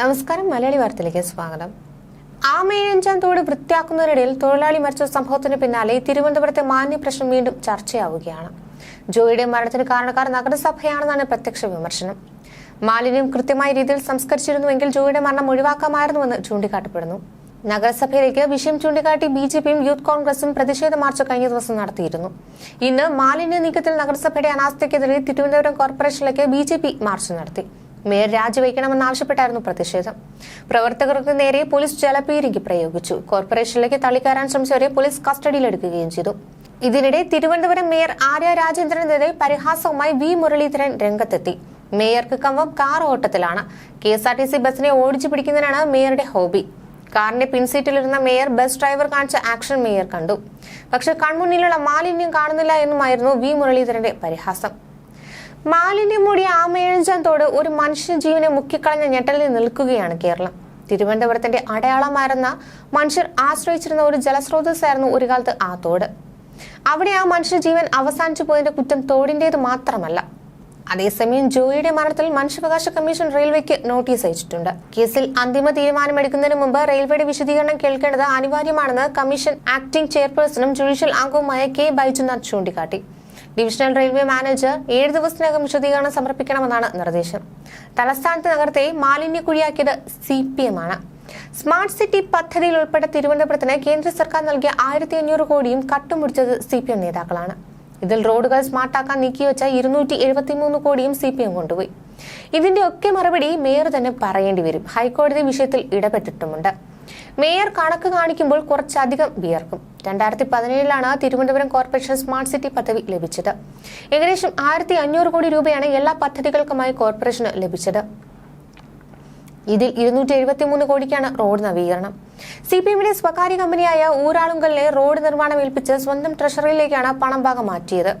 നമസ്കാരം മലയാളി വാർത്തയിലേക്ക് സ്വാഗതം. ആമയഞ്ചാം തോട് വൃത്തിയാക്കുന്നതിനിടയിൽ തൊഴിലാളി മരിച്ച സംഭവത്തിന് പിന്നാലെ തിരുവനന്തപുരത്തെ മാന്യ പ്രശ്നം വീണ്ടും ചർച്ചയാവുകയാണ്. ജോയിയുടെ മരണത്തിന് കാരണക്കാർ നഗരസഭയാണെന്നാണ് പ്രത്യക്ഷ വിമർശനം. മാലിന്യം കൃത്യമായ രീതിയിൽ സംസ്കരിച്ചിരുന്നുവെങ്കിൽ ജോയിയുടെ മരണം ഒഴിവാക്കാമായിരുന്നുവെന്ന് ചൂണ്ടിക്കാട്ടപ്പെടുന്നു. നഗരസഭയിലേക്ക് വിഷയം ചൂണ്ടിക്കാട്ടി ബി ജെ പിയും യൂത്ത് കോൺഗ്രസും പ്രതിഷേധ മാർച്ച് കഴിഞ്ഞ ദിവസം നടത്തിയിരുന്നു. ഇന്ന് മാലിന്യ നീക്കത്തിൽ നഗരസഭയുടെ അനാസ്ഥയ്ക്കെതിരെ തിരുവനന്തപുരം കോർപ്പറേഷനിലേക്ക് ബി ജെ പി മാർച്ച് നടത്തി. മേയർ രാജിവെക്കണമെന്നാവശ്യപ്പെട്ടായിരുന്നു പ്രതിഷേധം. പ്രവർത്തകർക്ക് നേരെ പോലീസ് ജലപീരങ്കി പ്രയോഗിച്ചു. കോർപ്പറേഷനിലേക്ക് തള്ളിക്കയറാൻ ശ്രമിച്ചവരെ പോലീസ് കസ്റ്റഡിയിലെടുക്കുകയും ചെയ്തു. ഇതിനിടെ തിരുവനന്തപുരം മേയർ ആര്യ രാജേന്ദ്രനെതിരെ പരിഹാസവുമായി വി മുരളീധരൻ രംഗത്തെത്തി. മേയർക്ക് കമ്പം car ഓട്ടത്തിലാണ്. K S R T C ബസിനെ ഓടിച്ചു പിടിക്കുന്നതിനാണ് മേയറുടെ ഹോബി. കാറിന്റെ പിൻസീറ്റിലിരുന്ന മേയർ ബസ് ഡ്രൈവർ കാണിച്ച ആക്ഷൻ മേയർ കണ്ടു. പക്ഷെ കൺമുന്നിലുള്ള മാലിന്യം കാണുന്നില്ല എന്നുമായിരുന്നു വി മുരളീധരന്റെ പരിഹാസം. മാലിന്യം മൂടിയ ആമേഴഞ്ചാൻ തോട് ഒരു മനുഷ്യ ജീവനെ മുക്കിക്കളഞ്ഞ ഞെട്ടലിൽ നിൽക്കുകയാണ് കേരളം. തിരുവനന്തപുരത്തിന്റെ അടയാളമായിരുന്ന മനുഷ്യർ ആശ്രയിച്ചിരുന്ന ഒരു ജലസ്രോതസ്സായിരുന്നു ഒരു കാലത്ത് ആ തോട്. അവിടെ ആ മനുഷ്യജീവൻ അവസാനിച്ചു പോയതിന്റെ കുറ്റം തോടിന്റേത് മാത്രമല്ല. അതേസമയം ജോയിയുടെ മരണത്തിൽ മനുഷ്യാവകാശ കമ്മീഷൻ റെയിൽവേക്ക് നോട്ടീസ് അയച്ചിട്ടുണ്ട്. കേസിൽ അന്തിമ തീരുമാനമെടുക്കുന്നതിന് മുമ്പ് റെയിൽവേയുടെ വിശദീകരണം കേൾക്കേണ്ടത് അനിവാര്യമാണെന്ന് കമ്മീഷൻ ആക്ടിംഗ് ചെയർപേഴ്സണും ജുഡീഷ്യൽ അംഗവുമായ കെ. ബൈജുനാഥ് ചൂണ്ടിക്കാട്ടി. ഡിവിഷണൽ റെയിൽവേ മാനേജർ ഏഴ് ദിവസത്തിനകം വിശദീകരണം സമർപ്പിക്കണമെന്നാണ് നിർദ്ദേശം. തലസ്ഥാനത്ത് നഗരത്തെ മാലിന്യക്കുഴിയാക്കിയത് സി പി എം ആണ് സ്മാർട്ട് സിറ്റി പദ്ധതിയിൽ ഉൾപ്പെട്ട തിരുവനന്തപുരത്തിന് കേന്ദ്ര സർക്കാർ നൽകിയ ആയിരത്തി അഞ്ഞൂറ് കോടിയും കട്ടുമുടിച്ചത് സി പി എം നേതാക്കളാണ്. ഇതിൽ റോഡുകൾ സ്മാർട്ടാക്കാൻ നീക്കിവെച്ച ഇരുന്നൂറ്റി എഴുപത്തിമൂന്ന് കോടിയും സി പി എം കൊണ്ടുപോയി. ഇതിന്റെ ഒക്കെ മറുപടി മേയർ തന്നെ പറയേണ്ടി വരും. ഹൈക്കോടതി വിഷയത്തിൽ ഇടപെട്ടിട്ടുമുണ്ട്. മേയർ കണക്ക് കാണിക്കുമ്പോൾ കുറച്ചധികം വിയർക്കും. രണ്ടായിരത്തി പതിനേഴിലാണ് തിരുവനന്തപുരം കോർപ്പറേഷൻ സ്മാർട്ട് സിറ്റി പദവി ലഭിച്ചത്. ഏകദേശം ആയിരത്തി അഞ്ഞൂറ് കോടി രൂപയാണ് എല്ലാ പദ്ധതികൾക്കുമായി കോർപ്പറേഷന് ലഭിച്ചത്. ഇതിൽ ഇരുന്നൂറ്റി എഴുപത്തി മൂന്ന് കോടിക്കാണ് റോഡ് നവീകരണം. സി പി എമ്മിന്റെ സ്വകാര്യ കമ്പനിയായ ഊരാളുങ്കലിനെ റോഡ് നിർമ്മാണം ഏൽപ്പിച്ച് സ്വന്തം ട്രഷറിയിലേക്കാണ് പണം ഭാഗം മാറ്റിയത്.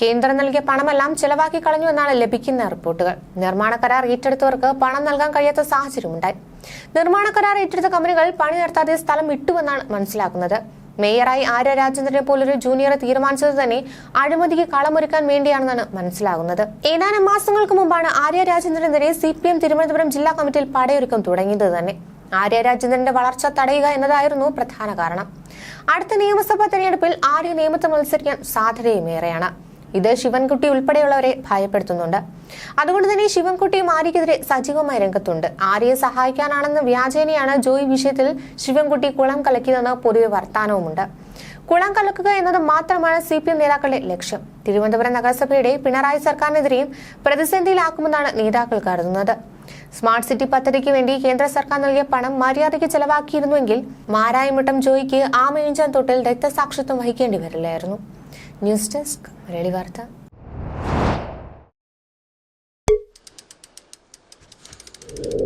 കേന്ദ്രം നൽകിയ പണമെല്ലാം ചെലവാക്കി കളഞ്ഞു എന്നാണ് ലഭിക്കുന്ന റിപ്പോർട്ടുകൾ. നിർമ്മാണ കരാർ ഏറ്റെടുത്തവർക്ക് പണം നൽകാൻ കഴിയാത്ത സാഹചര്യമുണ്ടായി. നിർമ്മാണ കരാർ ഏറ്റെടുത്ത കമ്പനികൾ പണി നടത്താതെ സ്ഥലം വിട്ടുവെന്നാണ് മനസ്സിലാക്കുന്നത്. മേയറായി ആര്യ രാജേന്ദ്രനെ പോലൊരു ജൂനിയറെ തീരുമാനിച്ചത് തന്നെ അഴിമതിക്ക് കളമൊരുക്കാൻ വേണ്ടിയാണെന്നാണ് മനസ്സിലാകുന്നത്. ഏതാനും മാസങ്ങൾക്ക് മുമ്പാണ് ആര്യ രാജേന്ദ്രനെതിരെ സി പി എം തിരുവനന്തപുരം ജില്ലാ കമ്മിറ്റിയിൽ പടയൊരുക്കം തുടങ്ങിയത് തന്നെ. ആര്യ രാജേന്ദ്രന്റെ വളർച്ച തടയുക എന്നതായിരുന്നു പ്രധാന കാരണം. അടുത്ത നിയമസഭാ തെരഞ്ഞെടുപ്പിൽ ആര്യ നിയമത്തെ മത്സരിക്കാൻ സാധ്യതയും ഏറെയാണ്. ഇത് ശിവൻകുട്ടി ഉൾപ്പെടെയുള്ളവരെ ഭയപ്പെടുത്തുന്നുണ്ട്. അതുകൊണ്ട് തന്നെ ശിവൻകുട്ടിയും ആര്യക്കെതിരെ സജീവമായി രംഗത്തുണ്ട്. ആര്യയെ സഹായിക്കാനാണെന്ന് വ്യാജേനയാണ് ജോയി വിഷയത്തിൽ ശിവൻകുട്ടി കുളം കലക്കിയതെന്ന് പൊതുവെ വർത്താനവുമുണ്ട്. കുളം കലക്കുക എന്നത് മാത്രമാണ് സി പി എം നേതാക്കളുടെ ലക്ഷ്യം. തിരുവനന്തപുരം നഗരസഭയുടെ പിണറായി സർക്കാരിനെതിരെയും പ്രതിസന്ധിയിലാക്കുമെന്നാണ് നേതാക്കൾ കരുതുന്നത്. സ്മാർട്ട് സിറ്റി പദ്ധതിക്ക് വേണ്ടി കേന്ദ്ര സർക്കാർ നൽകിയ പണം മര്യാദയ്ക്ക് ചെലവാക്കിയിരുന്നുവെങ്കിൽ മാരായമുട്ടം ജോയിക്ക് ആ മേഞ്ചാൻ തൊട്ടിൽ രക്തസാക്ഷിത്വം വഹിക്കേണ്ടി വരില്ലായിരുന്നു. ന്യൂസ് ഡെസ്ക് മലയാളി വാർത്ത. you